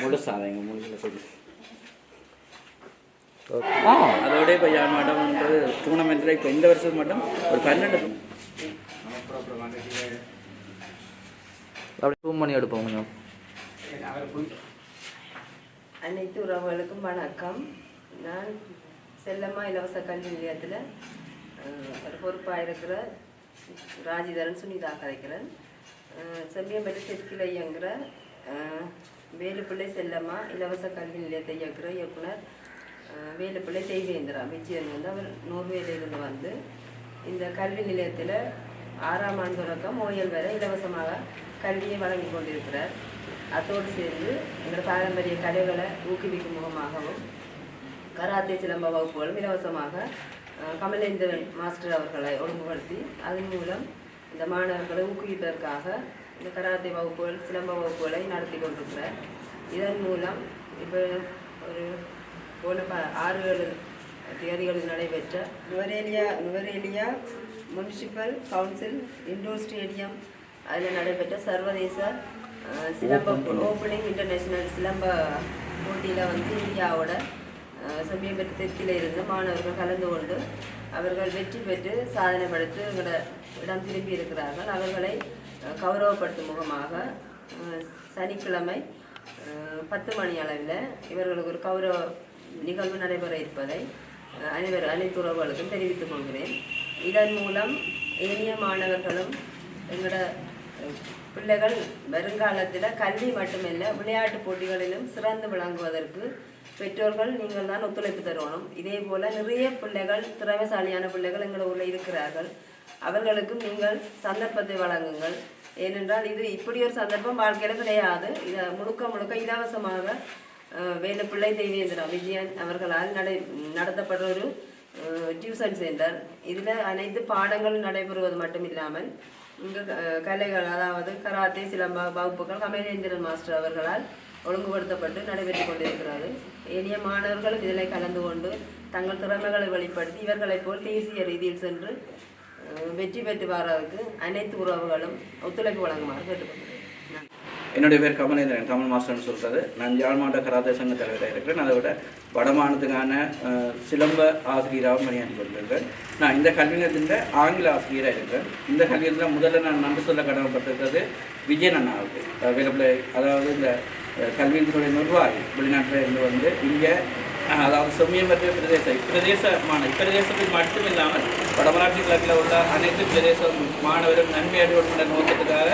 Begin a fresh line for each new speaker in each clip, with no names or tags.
முழுசாதைங்க முழுசில் சொல்லி அதோட இப்போ யார் மாட்டம் வந்து டூர்னமெண்ட்டில் இப்போ இந்த வருஷம் மட்டும் ஒரு பன்னெண்டு
அப்படியே ஜூம் பண்ணி எடுப்போம் கொஞ்சம்
அனைத்து உறவுகளுக்கும் வணக்கம். நான் செல்லம்மா இலவச கல்வி நிலையத்தில் ஒரு பொறுப்பாக இருக்கிற ராஜிதரன் சுனிதா கதைக்கிறேன். அஹ், செம்பியம்பட்டி தெற்கில் இயங்குகிற வேலுப்பிள்ளை செல்லம்மா இலவச கல்வி நிலையத்தை இயக்குகிற இயக்குனர் வேலுப்பிள்ளை தெய்வேந்திரா விஜயன் வந்து அவர் நோர்வேலிருந்து வந்து இந்த கல்வி நிலையத்தில் ஆறாம் ஆண்டு தொடக்கம் ஓயல் வரை இலவசமாக கல்வியை வழங்கி கொண்டிருக்கிறார். அத்தோடு சேர்ந்து எங்கள் பாரம்பரிய கலைகளை ஊக்குவிக்கும் முகமாகவும் கராத்தே சிலம்ப வகுப்புகளும் இலவசமாக கமலேந்திரன் மாஸ்டர் அவர்களை ஒழுங்குபடுத்தி அதன் மூலம் இந்த மாணவர்களை ஊக்குவிப்பதற்காக இந்த கராத்தே வகுப்புகள் சிலம்ப வகுப்புகளை நடத்தி கொண்டிருக்கிறார். இதன் மூலம் இப்போ ஒரு போன ப ஆறு ஏழு தேதிகளில் நடைபெற்ற Nuwara Eliya Nuwara Eliya municipal council indoor stadium அதில் நடைபெற்ற சர்வதேச சிலம்ப ஓப்பனிங் இன்டர்நேஷனல் சிலம்ப போட்டியில் வந்து இந்தியாவோட சமீபத்து தெற்கில் இருந்த மாணவர்கள் கலந்து கொண்டு அவர்கள் வெற்றி பெற்று சாதனை படைத்து இடம் திரும்பி இருக்கிறார்கள். அவர்களை கௌரவப்படுத்தும் முகமாக சனிக்கிழமை பத்து மணி அளவில் இவர்களுக்கு ஒரு கௌரவ நிகழ்வு நடைபெற இருப்பதை அனைவர் அனைத்து உறவுகளுக்கும் தெரிவித்துக் கொள்கிறேன். இதன் மூலம் இனிய மாணவர்களும் எங்களோட பிள்ளைகள் வருங்காலத்தில் கல்வி மட்டுமில்லை விளையாட்டு போட்டிகளிலும் சிறந்து விளங்குவதற்கு பெற்றோர்கள் நீங்கள் தான் ஒத்துழைப்பு தருவணும் இதே போல் நிறைய பிள்ளைகள் திறமைசாலியான பிள்ளைகள் எங்கள் ஊரில் இருக்கிறார்கள். அவர்களுக்கும் நீங்கள் சந்தர்ப்பத்தை வழங்குங்கள். ஏனென்றால் இது இப்படி ஒரு சந்தர்ப்பம் வாழ்க்கையில் கிடையாது. இதை முழுக்க முழுக்க இலவசமாக அஹ், வேலுப்பிள்ளை தெய்வேந்திரா விஜயன் அவர்களால் நடை நடத்தப்படுற ஒரு டியூசன் சென்டர். இதில் அனைத்து பாடங்களும் நடைபெறுவது மட்டும் இல்லாமல் இங்கு கலைகள் அதாவது கராத்தே சிலம்ப வகுப்புகள் கமலேந்திரன் மாஸ்டர் அவர்களால் ஒழுங்குபடுத்தப்பட்டு நடைபெற்று கொண்டிருக்கிறது. ஏனைய மாணவர்களும் இதில் கலந்து கொண்டு தங்கள் திறமைகளை வெளிப்படுத்தி இவர்களைப் போல் தேசிய ரீதியில் சென்று வெற்றி பெற்று வர்றதுக்கு அனைத்து உறவுகளும் ஒத்துழைப்பு வழங்குமாறு கேட்டுக்கொள்கிறேன்.
என்னுடைய பேர் கமலேந்திரன் கமல் மாஸ்டர்னு சொல்கிறது நான் யாழ் மாவட்ட கராத்தே சங்க தலைவராக இருக்கிறேன். அதை விட வடமானத்துக்கான சிலம்ப ஆசிரியராகவும் பணியாற்றி கொண்டிருக்கிறேன். நான் இந்த கல்வியத்தின் ஆங்கில ஆசிரியராக இருக்கிறேன். இந்த கல்வியத்தில் முதல்ல நான் நன்றி சொல்ல கடமைப்பட்டிருக்கிறது விஜயன் அண்ணாவுக்கு வேலப்பிள்ளை அதாவது இந்த அஹ், நிர்வாகி வெளிநாட்டில் இருந்து வந்து இங்கே அதாவது செம்மியம்பற்ற பிரதேச பிரதேசமான இப்பிரதேசத்தில் மட்டும் இல்லாமல் வடமராட்சி கிழக்கில் உள்ள அனைத்து பிரதேச மாணவரும் நன்மை அடைவன்ற நோக்கத்துக்காக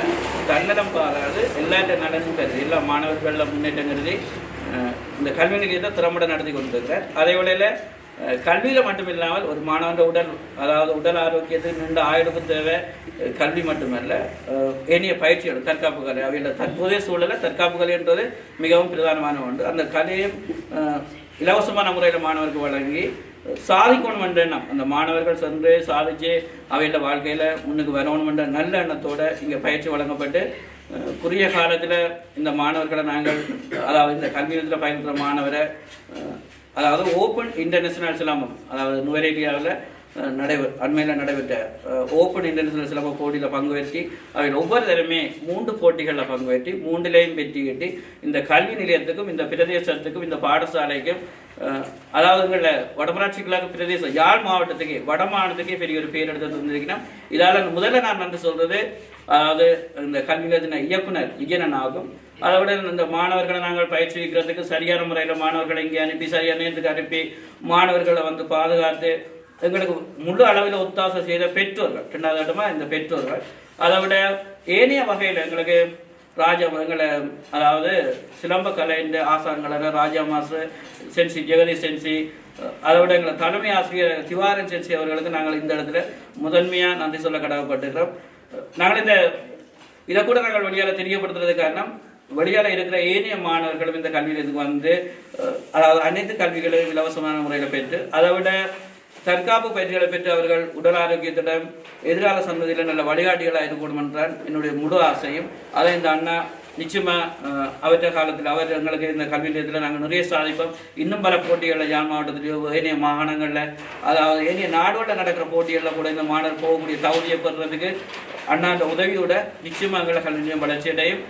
தன்னலம் பாராது எல்லாத்த நலனும் கருதி எல்லா மாணவர்கள முன்னேற்றம் கருதி இந்த கல்வி நிலையத்தை திறம்பட நடத்தி கொண்டிருக்கிறார். அதே வேளையில் கல்வியில் மட்டும் இல்லாமல் ஒரு மாணவன் உடல் அதாவது உடல் ஆரோக்கியத்துக்கு நீண்ட ஆயுளுக்கு தேவை கல்வி மட்டுமல்ல அஹ், ஏனைய தற்காப்பு கலை அவையில் தற்போதைய சூழலில் தற்காப்பு கலை என்றது மிகவும் பிரதானமான ஒன்று. அந்த கலையும் இலவசமான முறையில் மாணவருக்கு வழங்கி சாதிக்கணும் என்ற எண்ணம். அந்த மாணவர்கள் சென்று சாதிச்சு அவையில் வாழ்க்கையில் முன்னுக்கு வரணும் என்ற நல்ல எண்ணத்தோடு இங்கே பயிற்சி வழங்கப்பட்டு குறுகிய காலத்தில் இந்த மாணவர்களை நாங்கள் அதாவது இந்த கல்வி நிலையத்தில் பயின்ற மாணவரை அதாவது ஓப்பன் இன்டர்நேஷனல் சிலம்பம் அதாவது நுவரேலியாவில் நடைபெற அண்மையில் நடைபெற்ற ஓப்பன் இன்டர்நேஷனல் சிலம்ப போட்டியில் பங்குபற்றி அவை ஒவ்வொரு தரமே மூன்று போட்டிகளில் பங்குபற்றி மூன்றிலையும் வெற்றி கட்டி இந்த கல்வி நிலையத்துக்கும் இந்த பிரதேசத்துக்கும் இந்த பாடசாலைக்கும் அதாவது எங்களை வடமராட்சி கிழக்கு பிரதேசம் யாழ் மாவட்டத்துக்கே வட மாநிலத்துக்கே பெரிய ஒரு பேர் எடுத்து வந்திருக்கிறோம் இதால் முதல்ல நான் நன்றி சொல்றது அதாவது இந்த கல்வி நிலையத்தின இயக்குனர் விஜயனன் ஆகும் அதை விட இந்த மாணவர்களை நாங்கள் பயிற்சிக்கிறதுக்கு சரியான முறையில் மாணவர்களை இங்கே அனுப்பி சரியான நேரத்துக்கு அனுப்பி மாணவர்களை வந்து பாதுகாத்து எங்களுக்கு முழு அளவில் ஒத்தாசம் செய்த பெற்றோர்கள் ரெண்டாவது இடமா இந்த பெற்றோர்கள். அதை விட ஏனைய வகையில் எங்களுக்கு ராஜா எங்களை அதாவது சிலம்ப கலைன்ற ஆசான்களான ராஜா மாஸ்டர் சென்சி ஜெகதீஷ் சென்சி அதை விட எங்களை தலைமை ஆசிரியர் திவாரன் சென்சி அவர்களுக்கு நாங்கள் இந்த இடத்துல முதன்மையாக நன்றி சொல்ல கடமைப்பட்டிருக்கிறோம். நாங்கள் இந்த இதை கூட நாங்கள் வெளியால் தெரியப்படுத்துறது காரணம் வெளியால் இருக்கிற ஏனைய மாணவர்களும் இந்த கல்வியில் இதுக்கு வந்து அதாவது அனைத்து கல்விகளையும் இலவசமான முறையில் பெற்று அதை விட தற்காப்பு பயிற்சிகளை பெற்று அவர்கள் உடல் ஆரோக்கியத்திடம் எதிர்கால சந்ததியில் நல்ல வழிகாட்டிகளாக இருக்கணும் என்றால் என்னுடைய முழு ஆசையும். அதை இந்த அண்ணா நிச்சயமா அவற்ற காலத்தில் அவர் எங்களுக்கு இந்த கல்வி நிலையத்தில் நாங்கள் நிறைய சாதிப்போம். இன்னும் பல போட்டிகளில் யாழ் மாவட்டத்திலேயோ ஏனைய மாகாணங்களில் அதாவது ஏனைய நாடுகளில் நடக்கிற போட்டிகளில் கூட இந்த மாணவர் போகக்கூடிய தகுதியை பெறுறதுக்கு அண்ணாண்ட உதவியோட நிச்சயமாக எங்களை கல்வி நிலையம் வளர்ச்சியடையும்.